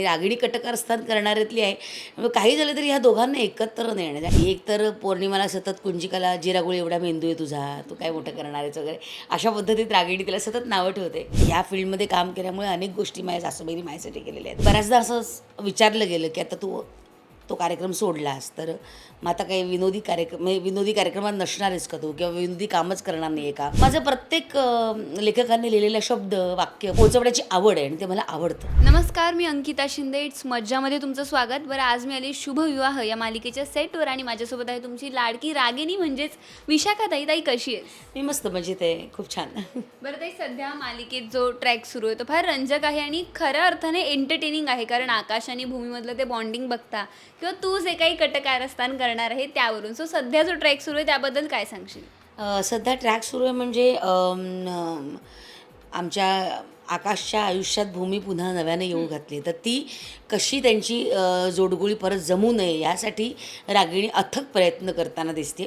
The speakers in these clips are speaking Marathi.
रागिणी कटकारस्थान करणाऱ्यातली आहे. मग काही झालं तरी ह्या दोघांना एकत्र नेण्याचा एक तर पौर्णिमाला सतत कुंजिकाला जिरागुळी एवढा मेंदू आहे तुझा तू काय मोठं करणार वगैरे. अशा पद्धतीत रागिणी तिला सतत नावं ठेवते. ह्या फील्डमध्ये काम केल्यामुळे अनेक गोष्टी माझ्या सासूबाईने माझ्यासाठी केलेल्या आहेत. बऱ्याचदा असं विचारलं गेलं की आता तू तो कार्यक्रम सोडलास तर मग आता काही विनोदी कार्यक्रम म्हणजे विनोदी कार्यक्रमात नसणारच का तू? किंवा विनोदी कामच करणार नाही आहे का? माझं प्रत्येक लेखकांनी लिहिलेलं शब्द वाक्य पोचवण्याची आवड आहे आणि ते मला आवडतं. नमस्कार मी अंकिता शिंदे. इट्स मज्जामध्ये तुमचं स्वागत. बरं आज मी आली शुभविवाह या मालिकेच्या सेटवर आणि माझ्यासोबत आहे तुमची लाडकी रागिनी म्हणजेच विशाखा ताई. ताई कशी आहे मी मस्त मजेत आहे. खूप छान. बरं ताई सध्या मालिकेत जो ट्रॅक सुरू आहे तो फार रंजक आहे आणि खऱ्या अर्थाने एंटरटेनिंग आहे. कारण आकाश आणि भूमीमधलं ते बॉन्डिंग बघता किंवा तू जे काही कटकारस्थान करणार आहे त्यावरून. सो सध्या जो ट्रॅक सुरू आहे त्याबद्दल काय सांगशील? सध्या ट्रॅक सुरू आहे म्हणजे आमच्या आकाशच्या आयुष्यात भूमी पुन्हा नव्याने येऊ घातली. तर ती कशी त्यांची जोडगोळी परत जमू नये यासाठी रागिणी अथक प्रयत्न करताना दिसते.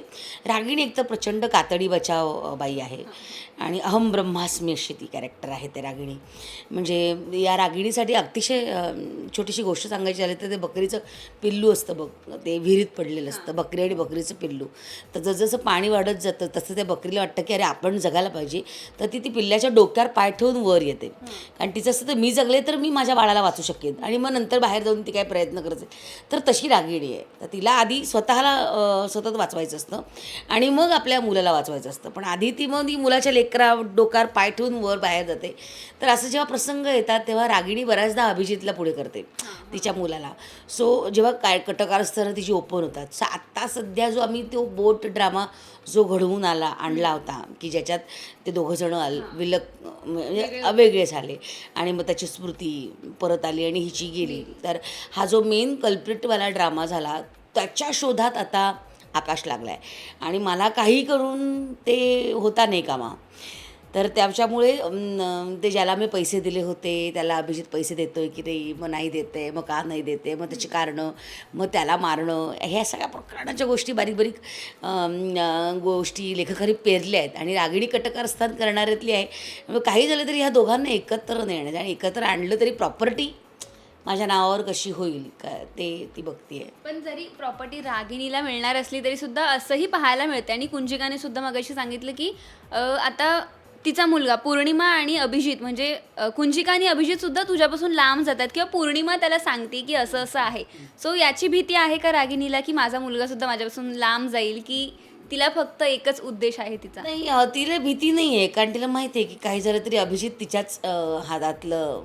रागिणी एक तर प्रचंड कातडी बचाव बाई आहे आणि अहम ब्रह्मास्मी अशी ती कॅरेक्टर आहे ते रागिणी. म्हणजे या रागिणीसाठी अतिशय छोटीशी गोष्ट सांगायची झाली तर ते बकरीचं पिल्लू असतं बघ. ते विहिरीत पडलेलं असतं बकरी आणि बकरीचं पिल्लू. तर जसं पाणी वाढत जातं तसं त्या बकरीला वाटतं की अरे आपण जगायला पाहिजे. तर ती ती पिल्ल्याच्या डोक्यावर पाय ठेवून वर येते. कारण तिचं असं तर मी जगले तर मी माझ्या बाळाला वाचू शकेन. आणि मग नंतर बाहेर जाऊन ती काय प्रयत्न करते तर तशी रागिणी आहे. तर तिला आधी स्वतःला सतत वाचवायचं असतं. आणि मग आपल्या मुलाला वाचवायचं असतं. पण आधी ती मग ती मुलाच्या लेकरा डोकार पाय ठेवून वर बाहेर जाते. तर असं जेव्हा प्रसंग येतात तेव्हा रागिणी बऱ्याचदा अभिजितला पुढे करते तिच्या मुलाला. सो जेव्हा काय कटकार असताना तिची ओपन होतात. सो आत्ता सध्या जो आम्ही तो बोट ड्रामा जो घडवून आला आणला होता की ज्याच्यात ते दोघंजणं आल विलक म्हणजे वेगळे झाले. आणि मग त्याची स्मृती परत आली आणि हिची गेली. तर हा जो मेन कल्प्रिटवाला ड्रामा झाला त्याच्या शोधात आता आकाश लागला आहे आणि मला काही करून ते होता नाही कामा. तर त्याच्यामुळे ते ज्याला मी पैसे दिले होते त्याला अभिजित पैसे देतोय की नाही मग नाही देते मग का नाही देते मग त्याची कारणं मग त्याला मारणं ह्या सगळ्या प्रकारच्या गोष्टी बारीक बारीक गोष्टी लेखकाने पेरल्या आहेत आणि रागिणी कटकारस्थान करणाऱ्यातली आहे. मग काही झालं तरी ह्या दोघांना एकत्र नेण्याचं आणि एकत्र आणलं तरी प्रॉपर्टी माझ्या नावावर कशी होईल? का ते ती बघते पण जरी प्रॉपर्टी रागिणीला मिळणार असली तरी सुद्धा असंही पाहायला मिळते आणि कुंजिकाने सुद्धा मगाशी सांगितलं की आता तिचा मुलगा पौर्णिमा आणि अभिजित म्हणजे अ, कुंजिका आणि अभिजित सुद्धा तुझ्यापासून लांब जातात किंवा पौर्णिमा त्याला सांगते की असं असं आहे. सो याची भीती आहे का रागिणीला की माझा मुलगा सुद्धा माझ्यापासून लांब जाईल की तिला फक्त एकच उद्देश आहे तिचा? नाही तिला भीती नाही आहे कारण तिला माहिती आहे की काही झालं तरी अभिजित तिच्याच हातातलं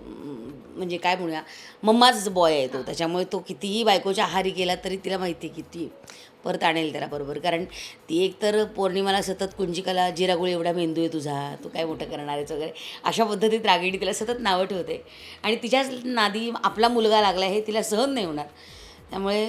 म्हणजे काय म्हणूया मम्माच बॉय आहे तो. त्याच्यामुळे तो कितीही बायकोच्या आहारी गेला तरी तिला माहिती आहे किती परत आणेल त्याला बरोबर. कारण ती एक तर पौर्णिमाला सतत कुंजिकाला जिरागुळ एवढा मेंदू आहे तुझा तू काय मोठं करणार आहेस वगैरे. अशा पद्धतीत रागिणी तिला सतत नावं ठेवते. आणि तिच्याच नादी आपला मुलगा लागला हे तिला सहन नाही होणार. त्यामुळे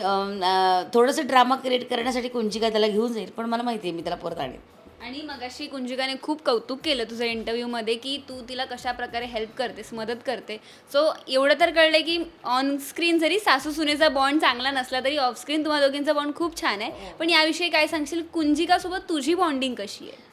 थोडंसं ड्रामा क्रिएट करण्यासाठी कुंजिका त्याला घेऊन जाईल पण मला माहिती आहे मी त्याला परत आणेन आणि मगाशी कुंजिकाने खूप कौतुक केलं तुझं इंटरव्ह्यूमध्ये की तू तिला कशा प्रकारे हेल्प करतेस मदत करते. सो एवढं तर कळलं की ऑन स्क्रीन जरी सासू सुनेचा बॉन्ड चांगला नसला तरी ऑफ स्क्रीन तुम्हा दोघींचा बॉन्ड खूप छान आहे. पण याविषयी काय सांगशील? कुंजिकासोबत तुझी बॉन्डिंग कशी आहे?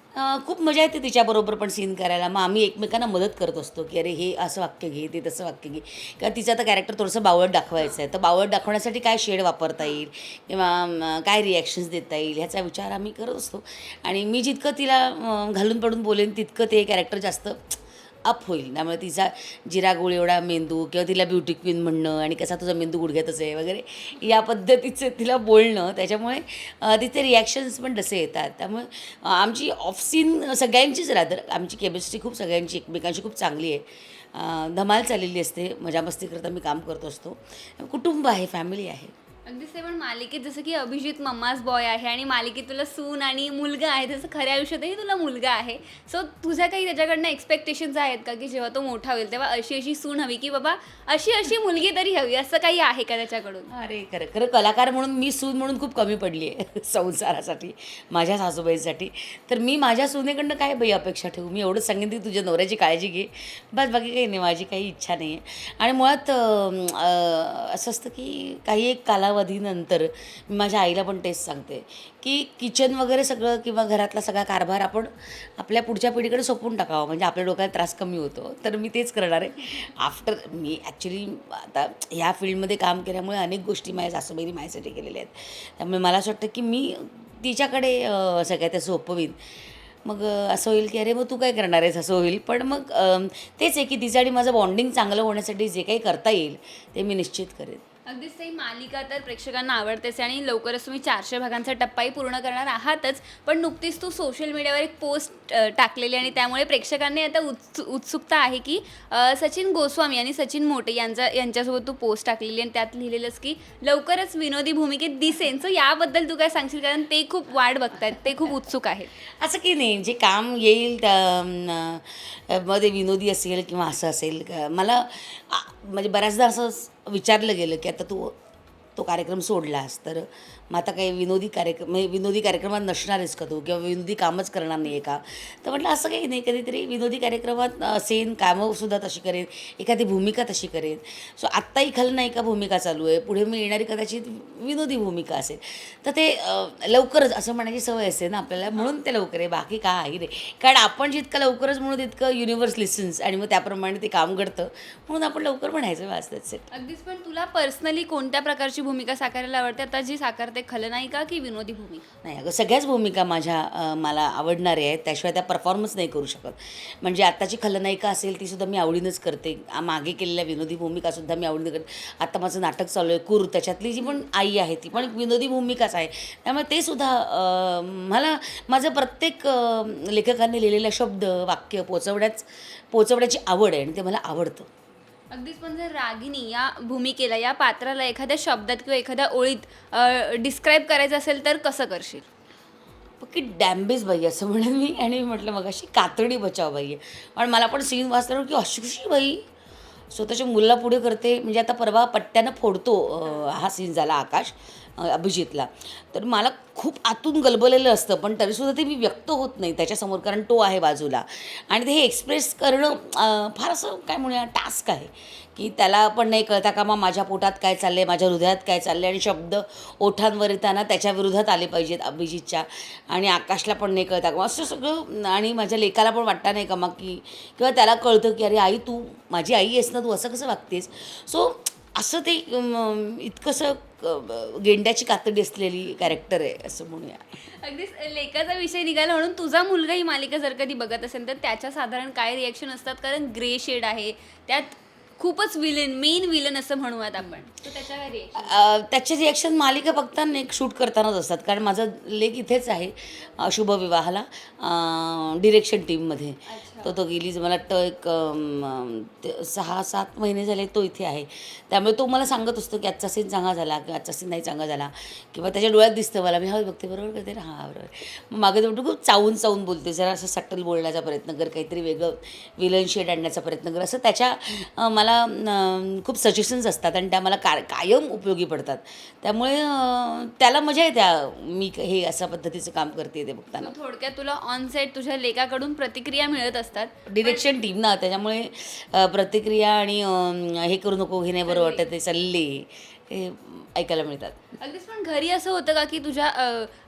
खूप मजा येते तिच्याबरोबर पण सीन करायला. मग आम्ही एकमेकांना मदत करत असतो की अरे हे असं वाक्य घे ते तसं वाक्य घे. किंवा तिचं आता कॅरेक्टर थोडंसं बावळट दाखवायचं आहे. तर बावळट दाखवण्यासाठी काय शेड वापरता येईल? किंवा काय रिॲक्शन्स देता येईल? ह्याचा विचार आम्ही करत असतो. आणि मी जितकं तिला घालून पडून बोलेन तितकं ते कॅरेक्टर जास्त अप होईल. त्यामुळे तिचा जिरागुळ एवढा मेंदू किंवा तिला ब्युटी क्वीन म्हणणं आणि कसा तुझा मेंदू गुडघ्यातच आहे वगैरे या पद्धतीचं तिला बोलणं. त्याच्यामुळे तिथे तिचे रिॲक्शन्स पण तसे येतात. त्यामुळे आमची ऑफ सीन सगळ्यांचीच राहतं आमची केमिस्ट्री खूप सगळ्यांची एकमेकांशी खूप चांगली आहे. धमाल चाललेली असते. मजा मस्ती करता मी काम करत असतो. कुटुंब आहे फॅमिली आहे. अगदीच ते पण मालिकेत जसं की अभिजित मम्माज बॉय आहे आणि मालिकेत तुला सून आणि मुलगा आहे तसं खऱ्या आयुष्यातही तुला मुलगा आहे. सो तुझ्या काही त्याच्याकडनं एक्सपेक्टेशन्स आहेत का की जेव्हा तो मोठा होईल तेव्हा अशी अशी सून हवी की बाबा अशी अशी मुलगी तरी हवी असं काही आहे का त्याच्याकडून? अरे खरं खरं कलाकार म्हणून मी सून म्हणून खूप कमी पडली आहे संसारासाठी माझ्या सासूबाईसाठी. तर मी माझ्या सुनेकडनं काय बाई अपेक्षा ठेवू? मी एवढंच सांगेन की तुझ्या नवऱ्याची काळजी घे. बस बाकी काही नाही माझी काही इच्छा नाही आहे आणि मुळात असं असतं की काही एक काला कालावधीनंतर मी माझ्या आईला पण तेच सांगते की किचन वगैरे सगळं किंवा घरातला सगळा कारभार आपण आपल्या पुढच्या पिढीकडे सोपून टाकावा म्हणजे आपल्या डोक्यात त्रास कमी होतो. तर मी तेच करणार आहे. आफ्टर मी ॲक्च्युली आता ह्या फील्डमध्ये काम केल्यामुळे अनेक गोष्टी माझ्या सासूबाईने माझ्यासाठी केलेल्या आहेत. त्यामुळे मला असं वाटतं की मी तिच्याकडे सगळ्या त्या सोपवीन. मग असं होईल की अरे मग तू काय करणार आहेस असं होईल. पण मग तेच आहे की तिचं आणि माझं बॉन्डिंग चांगलं होण्यासाठी जे काही करता येईल ते मी निश्चित करेन. अगदीच सही मालिका तर प्रेक्षकांना आवडतेच आणि लवकरच तुम्ही चारशे भागांचा टप्पाही पूर्ण करणार आहातच. पण नुकतीच तू सोशल मीडियावर एक पोस्ट टाकलेली आणि त्यामुळे प्रेक्षकांनी आता उत्सु उत्सुकता आहे की सचिन गोस्वामी आणि सचिन मोटे यांचा यांच्यासोबत तू पोस्ट टाकलेली आणि त्यात लिहिलेलंस की लवकरच विनोदी भूमिकेत दिसेन. सो याबद्दल तू काय सांगशील? कारण ते खूप वाट बघतायत ते खूप उत्सुक आहेत. असं की नाही जे काम येईल मध्ये विनोदी असेल किंवा असं असेल मला म्हणजे बऱ्याचदा असं विचारलं गेलं की आता तू तो कार्यक्रम सोडलास तर मग आता काही विनोदी कार्यक्रम म्हणजे विनोदी कार्यक्रमात नसणारच का तू? किंवा विनोदी कामच करणार नाही आहे का? तर म्हटलं असं काही नाही कधीतरी विनोदी कार्यक्रमात असेन कामंसुद्धा तशी करेन एखादी भूमिका तशी करेन. सो आत्ताही खलनायिका भूमिका चालू आहे? पुढे मी येणारी कदाचित विनोदी भूमिका असेल. तर ते लवकरच असं म्हणायची सवय असते ना आपल्याला म्हणून ते लवकर आहे बाकी काही रे कारण आपण जितकं लवकरच म्हणून तितकं युनिवर्स लिसन्स आणि मग त्याप्रमाणे ते काम घडतं. म्हणून आपण लवकर म्हणायचं वाचतच अगदीच पण तुला पर्सनली कोणत्या प्रकारची भूमिका साकारायला आवडते? आता जी साकार ते खलनायिका की विनोदी भूमिका? नाही अगं सगळ्याच भूमिका माझ्या अ, मला आवडणाऱ्या आहेत. त्याशिवाय त्या परफॉर्मन्स नाही करू शकत. म्हणजे आत्ताची खलनायिका असेल ती सुद्धा मी आवडीनंच करते. आ- मागे केलेल्या विनोदी भूमिकासुद्धा मी आवडीनं करते. आत्ता माझं नाटक चालू आहे कुर त्याच्यातली जी पण आई आहे ती पण एक विनोदी भूमिकाच आहे. त्यामुळे ते सुद्धा अ, मला माझं प्रत्येक अ, लेखकांनी लिहिलेला शब्द वाक्य पोचवण्याच पोचवण्याची आवड आहे आणि ते मला आवडतं. अगदीच पण जर रागिनी या भूमिकेला या पात्राला एखाद्या शब्दात किंवा एखाद्या ओळीत डिस्क्राईब करायचं असेल तर कसं करशील? की डॅम्बेज बाई असं म्हणून मी. आणि म्हटलं मग अशी कातडी बचाव बाई आहे. पण मला पण सीन वाचताना की अशी कशी बाई? स्वतःच्या मुलाला पुढे करते. म्हणजे आता परवा पट्ट्यानं फोडतो हा सीन झाला आकाश अभिजितला. तर मला खूप आतून गलबलेलं असतं पण तरीसुद्धा ते मी व्यक्त होत नाही त्याच्यासमोर कारण तो आहे बाजूला. आणि ते हे एक्सप्रेस करणं फार असं काय म्हणूया टास्क आहे. की त्याला पण नाही कळता का मग माझ्या पोटात काय चाललं आहे माझ्या हृदयात काय चाललं आहे आणि शब्द ओठांवर येताना त्याच्या विरोधात आले पाहिजेत अभिजितच्या. आणि आकाशला पण नाही कळता का मग असं सगळं आणि माझ्या लेकाला पण वाटता नाही का मग की किंवा त्याला कळतं की अरे आई तू माझी आई आहेस ना तू असं कसं वागतेस? सो असं ते इतकंसं गेंड्याची कातडी असलेली कॅरेक्टर आहे असं म्हणूया. अगदीच लेखाचा विषय निघाला म्हणून तुझा मुलगा ही मालिका जर कधी बघत असेल तर त्याच्या साधारण काय रिॲक्शन असतात? कारण ग्रे शेड आहे त्यात खूपच विलन मेन विलन असं म्हणूयात आपण. त्याचे रिॲक्शन मालिका बघताना एक शूट करतानाच असतात. कारण माझा लेख इथेच आहे शुभविवाहाला डिरेक्शन टीममध्ये तो तो गेली मला वाटतं एक ते सहा सात महिने झाले तो इथे आहे. त्यामुळे तो मला सांगत असतो की आजचा सीन चांगला झाला किंवा आजचा सीन नाही चांगला झाला किंवा त्याच्या डोळ्यात दिसतं मला. मी हा बघते बरोबर करते? ना हां बरोबर. मग मागे तो म्हणतो खूप चावून चावून बोलते. जरा असं सटल बोलण्याचा प्रयत्न कर काहीतरी वेगळं विलन शेड आणण्याचा प्रयत्न कर. असं त्याच्या मला खूप सजेशन्स असतात आणि त्या मला का कायम उपयोगी पडतात. त्यामुळे त्याला मजा येते. मी हे अशा पद्धतीचं काम करते ते बघताना. थोडक्यात तुला ऑन सेट तुझ्या लेखाकडून प्रतिक्रिया मिळत असतात. डिरेक्शन टीम ना त्याच्यामुळे प्रतिक्रिया आणि हे करू नको हे नाही बरं वाटत ते सल्ले हे ऐकायला मिळतात. अगदीच पण घरी असं होतं का की तुझ्या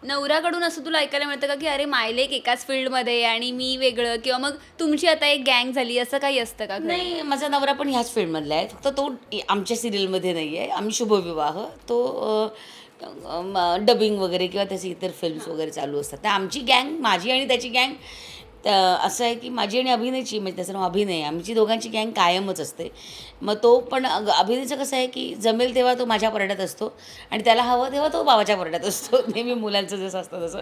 नवऱ्याकडून असं तुला ऐकायला मिळतं का की अरे मायलेक एकाच फील्डमध्ये आणि मी वेगळं किंवा मग तुमची आता एक गँग झाली असं काही असतं का? नाही माझा नवरा पण ह्याच फील्डमधला आहे. फक्त तो आमच्या सिरियलमध्ये नाही आहे. आम्ही शुभविवाह तो डबिंग वगैरे किंवा त्याचे इतर फिल्म्स वगैरे चालू असतात. तर आमची गँग माझी आणि त्याची गँग असं आहे की माझी आणि अभिनयची म्हणजे त्याचं नाव अभिनय आमची दोघांची गँग कायमच असते. मग तो पण अभिनयचं कसं आहे की जमेल तेव्हा तो माझ्या परड्यात असतो आणि त्याला हवं तेव्हा तो बाबाच्या परड्यात असतो. नेहमी मुलांचं जसं असतं तसं.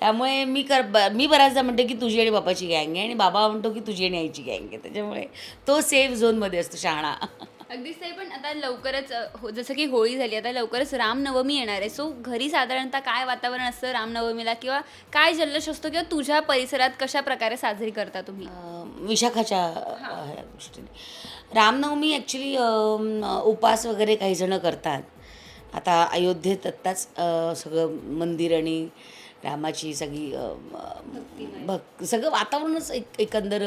त्यामुळे मी कर ब- मी बऱ्याचदा म्हणते की तुझी आणि बाबाची गँग आहे आणि बाबा म्हणतो की तुझी आणि आईची गँग आहे. त्याच्यामुळे तो सेफ झोनमध्ये असतो शहाणा. अगदीच ते पण आता लवकरच अ, हो जसं की होळी झाली आता लवकरच रामनवमी येणार आहे. सो घरी साधारणतः काय वातावरण असतं रामनवमीला? किंवा काय जल्लोष असतो? किंवा तुझ्या परिसरात कशा प्रकारे साजरी करता तुम्ही? अं, विशाखाच्या अं, ह्या दृष्टीने रामनवमी ॲक्च्युली उपास वगैरे काही जणं करतात. आता अयोध्येत आत्ताच अं, सगळं मंदिर आणि रामाची सगळी अं, भक सगळं वातावरणच एक एकंदर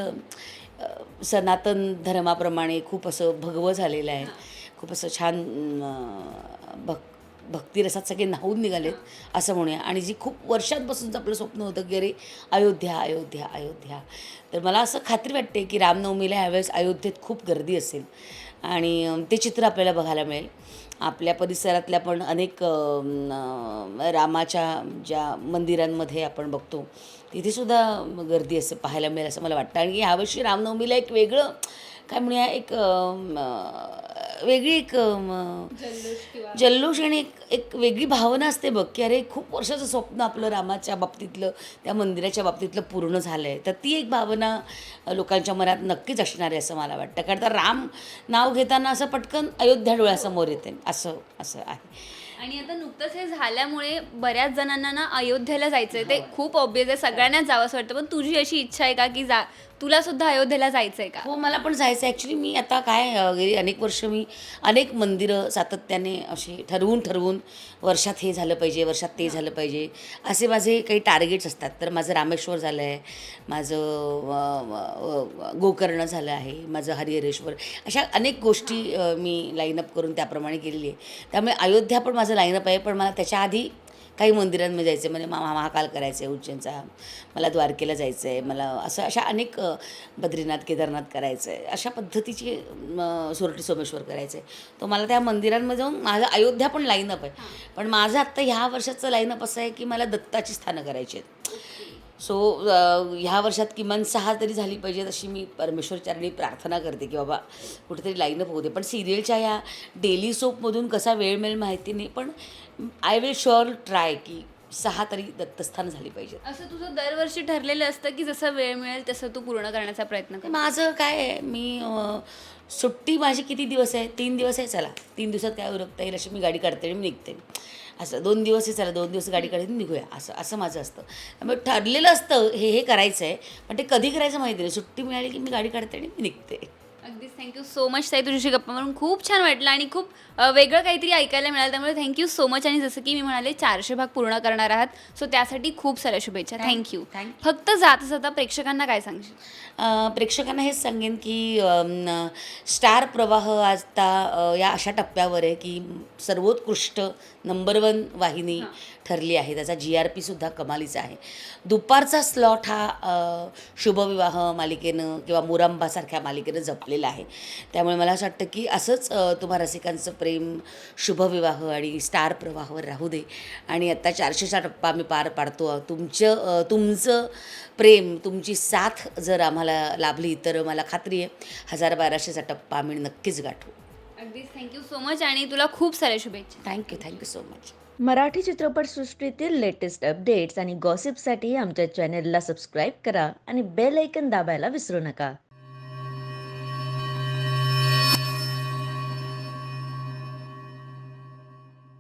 सनातन धर्माप्रमाणे खूप असं भगवं झालेलं आहे. खूप असं छान भक् भक्तिरसात सगळे न्हावून निघालेत असं म्हणूया. आणि जी खूप वर्षांपासूनचं आपलं स्वप्न होतं की अरे अयोध्या अयोध्या अयोध्या. तर मला असं खात्री वाटते की रामनवमीला ह्यावेळेस अयोध्येत खूप गर्दी असेल. आणि ते चित्र आपल्याला बघायला मिळेल. आपल्या परिसरातल्या पण अनेक रामाच्या ज्या मंदिरांमध्ये आपण बघतो तिथेसुद्धा गर्दी असं पाहायला मिळेल असं मला वाटतं. आणि यावर्षी रामनवमीला एक वेगळं काय म्हणूया एक वेगळी एक जल्लोष आणि एक एक वेगळी भावना असते बघ की अरे खूप वर्षाचं स्वप्न आपलं रामाच्या बाबतीतलं त्या मंदिराच्या बाबतीतलं पूर्ण झालं आहे तर ती एक भावना लोकांच्या मनात नक्कीच असणार आहे असं मला वाटतं. कारण तर राम नाव घेताना असं पटकन अयोध्या डोळ्यासमोर येते. असं असं आहे. आणि आता नुकतंच हे झाल्यामुळे बऱ्याच जणांना ना अयोध्येला जायचंय. ते खूप ऑब्विस आहे. सगळ्यांनाच जावं असं वाटतं. पण तुझी अशी इच्छा आहे का की जा तुला सुद्धा अयोध्येला जायचंय का? हो मला पण जायचं आहे ॲक्च्युली मी आता काय अ, गेली अनेक वर्ष मी अनेक मंदिरं सातत्याने अशी ठरवून ठरवून वर्षात हे झालं पाहिजे वर्षात ते झालं पाहिजे. असे माझे काही टार्गेट्स असतात. तर माझं रामेश्वर झालं आहे. माझं अ, अ, गोकर्ण झालं आहे. माझं हरिहरेश्वर. अशा अनेक गोष्टी अ, मी लाईनअप करून त्याप्रमाणे केलेली आहे. त्यामुळे अयोध्या पण माझं लाईनअप आहे पण मला त्याच्या आधी काही मंदिरांमध्ये जायचं आहे म्हणजे मा महाकाल करायचं आहे उज्जैनचा मला द्वारकेला जायचं आहे मला असं अशा अनेक बद्रीनाथ केदारनाथ करायचं आहे अशा पद्धतीची सोरटी सोमेश्वर करायचं आहे तर मला त्या मंदिरांमध्ये जाऊन माझं अयोध्या पण लाईनअप आहे. पण माझं आत्ता ह्या वर्षाचं लाईनअप असं आहे की मला दत्ताची स्थानं करायची आहेत. सो ह्या वर्षात किमान सहा तरी झाली पाहिजेत अशी मी परमेश्वरचरणी प्रार्थना करते की बाबा कुठेतरी लाईनअप होते पण सिरियलच्या या डेली सोपमधून कसा वेळ मिळेल माहिती नाही पण आय विल शुअर ट्राय की सहा तरी दत्तस्थान झाली पाहिजेत. असं तुझं दरवर्षी ठरलेलं असतं की जसं वेळ मिळेल तसं तू पूर्ण करण्याचा प्रयत्न कर? माझं काय आहे मी सुट्टी माझी किती दिवस आहे? तीन दिवस आहे चला. तीन दिवसात काय उरकता येईल अशी मी गाडी काढते आणि मी निघते. असं दोन दिवस आहे चला दोन दिवस गाडी काढून निघूया. असं असं माझं असतं. त्यामुळे ठरलेलं असतं हे हे करायचं आहे पण ते कधी करायचं माहिती नाही. सुट्टी मिळाली की मी गाडी काढते आणि मी निघते. अगदीच. थँक्यू सो मच ताई तुझ्याशी गप्पा मारून. खूप छान वाटलं आणि खूप वेगळं काहीतरी ऐकायला मिळालं. त्यामुळे थँक्यू सो मच आणि जसं की मी म्हणाले चारशे भाग पूर्ण करणार आहात. सो त्यासाठी खूप साऱ्या शुभेच्छा. थँक्यू thank फक्त जाता जाता प्रेक्षकांना काय सांगशील? प्रेक्षकांना हेच सांगेन की स्टार प्रवाह आता या अशा टप्प्यावर आहे की सर्वोत्कृष्ट नंबर वन वाहिनी ठरली आहे. त्याचा जी आर पीसुद्धा कमालीचा आहे. दुपारचा स्लॉट हा शुभविवाह मालिकेनं किंवा मुरांबासारख्या मालिकेनं जपलेला आहे. त्यामुळे मला असं वाटतं की असंच तुम्हा रसिकांचं प्रेम शुभविवाह आणि स्टार प्रवाहावर राहू दे. आणि आता चारशेचा टप्पा आम्ही पार पाडतो. तुमचं तुमचं प्रेम तुमची साथ जर आम्हाला लाभली तर मला खात्री आहे. हजार बाराशेचा टप्पा आम्ही नक्कीच गाठू. अगदीच. थँक्यू सो मच आणि तुला खूप साऱ्या शुभेच्छा. Thank you thank you so much Marathi चित्रपटसृष्टीतील लेटेस्ट अपडेट्स आणि गॉसिपसाठी आमच्या चॅनेलला सबस्क्राईब करा आणि बेल ऐकन दाबायला विसरू नका.